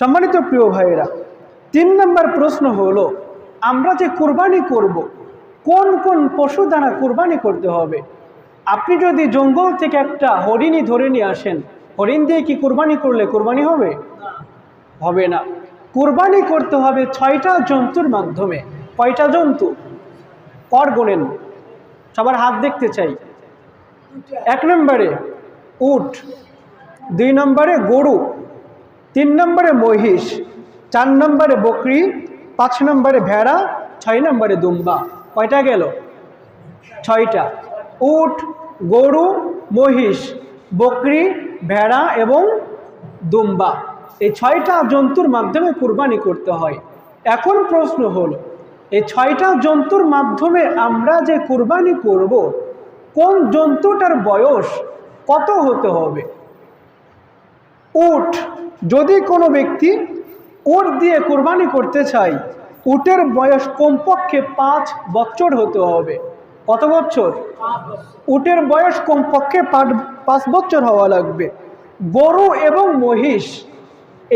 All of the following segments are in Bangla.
সম্মানিত প্রিয় ভাইয়েরা, তিন নম্বর প্রশ্ন হলো, আমরা যে কুরবানি করব। কোন কোন পশু দ্বারা কোরবানি করতে হবে? আপনি যদি জঙ্গল থেকে একটা হরিণী ধরে নিয়ে আসেন, হরিণ দিয়ে কি কুরবানি করলে কোরবানি হবে? হবে না। কুরবানি করতে হবে ছয়টা জন্তুর মাধ্যমে। কয়টা জন্তু? কর গোনেন। সবার হাত দেখতে চাই। এক নম্বরে উট, দুই নম্বরে গরু তিন নম্বরে মহিষ, চার নম্বরে বকরি, পাঁচ নম্বরে ভেড়া, ছয় নম্বরে দুম্বা। কয়টা গেল? ছয়টা। উট, গরু, মহিষ, বকরি, ভেড়া এবং দুম্বা। এই ছয়টা জন্তুর মাধ্যমে কুরবানি করতে হয়। এখন প্রশ্ন হল, এই ছয়টা জন্তুর মাধ্যমে আমরা যে কুরবানি করব, কোন জন্তুটার বয়স কত হতে হবে? উট। যদি কোনো ব্যক্তি উট দিয়ে কোরবানি করতে চাই উটের বয়স কমপক্ষে পাঁচ বছর হতে হবে। কত বছর? উটের বয়স কমপক্ষে পাঁচ বছর হওয়া লাগবে। গরু এবং মহিষ,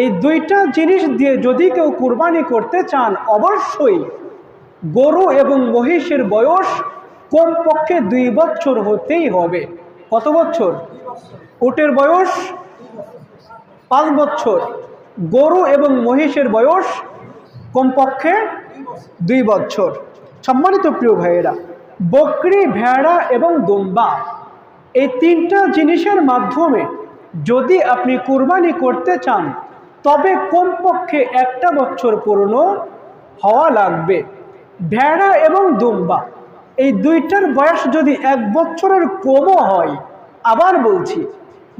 এই দুইটা জিনিস দিয়ে যদি কেউ কুরবানি করতে চান, অবশ্যই গরু এবং মহিষের বয়স কমপক্ষে দুই বছর হতেই হবে। কত বছর? উটের বয়স পাঁচ বছর গরু এবং মহিষের বয়স কমপক্ষে দুই বছর। সম্মানিত প্রিয় ভাইয়েরা, বকরি, ভেড়া এবং দুম্বা এই তিনটা জিনিসের মাধ্যমে যদি আপনি কুরবানি করতে চান, তবে কমপক্ষে একটা বছর পুরনো হওয়া লাগবে। ভেড়া এবং দুম্বা, এই দুইটার বয়স যদি এক বছরের কমও হয়, আবার বলছি,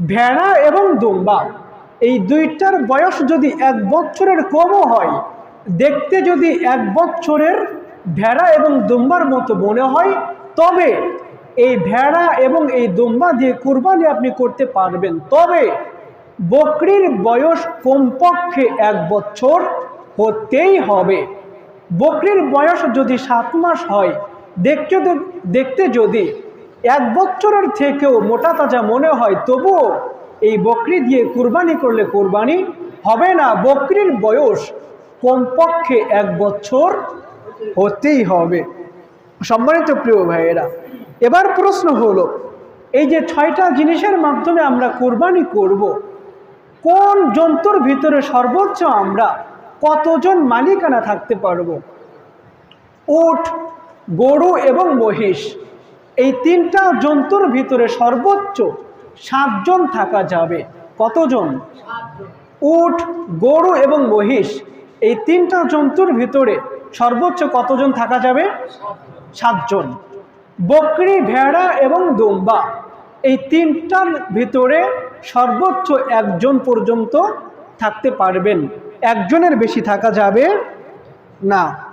ভেড়া এবং দুম্বা এই দুইটার বয়স যদি এক বছরের কমও হয়, দেখতে যদি এক বছরের ভেড়া এবং দুম্বার মতো মনে হয়, তবে এই ভেড়া এবং এই দুম্বা দিয়ে কুরবানি আপনি করতে পারবেন। তবে বকরির বয়স কমপক্ষে এক বছর হতেই হবে। বকরির বয়স যদি সাত মাস হয়, দেখতে দেখতে যদি এক বছরের থেকেও মোটা তাজা মনে হয়, তবুও এই বকরি দিয়ে কুরবানি করলে কুরবানি হবে না বকরির বয়স কমপক্ষে এক বছর হতেই হবে সম্মানিত প্রিয় ভাইয়েরা, এবার প্রশ্ন হলো, এই যে ছয়টা জিনিসের মাধ্যমে আমরা কোরবানি করব। কোন জন্তুর ভিতরে সর্বোচ্চ আমরা কতজন মালিকানা থাকতে পারব উট, গরু এবং মহিষ, এই তিনটা জন্তুর ভিতরে সর্বোচ্চ সাতজন থাকা যাবে। কতজন? উট, গরু এবং মহিষ। এই তিনটা জন্তুর ভিতরে সর্বোচ্চ কতজন থাকা যাবে? সাতজন। বকরি, ভেড়া এবং দুম্বা। এই তিনটার ভিতরে সর্বোচ্চ একজন পর্যন্ত থাকতে পারবেন। একজনের বেশি থাকা যাবে না।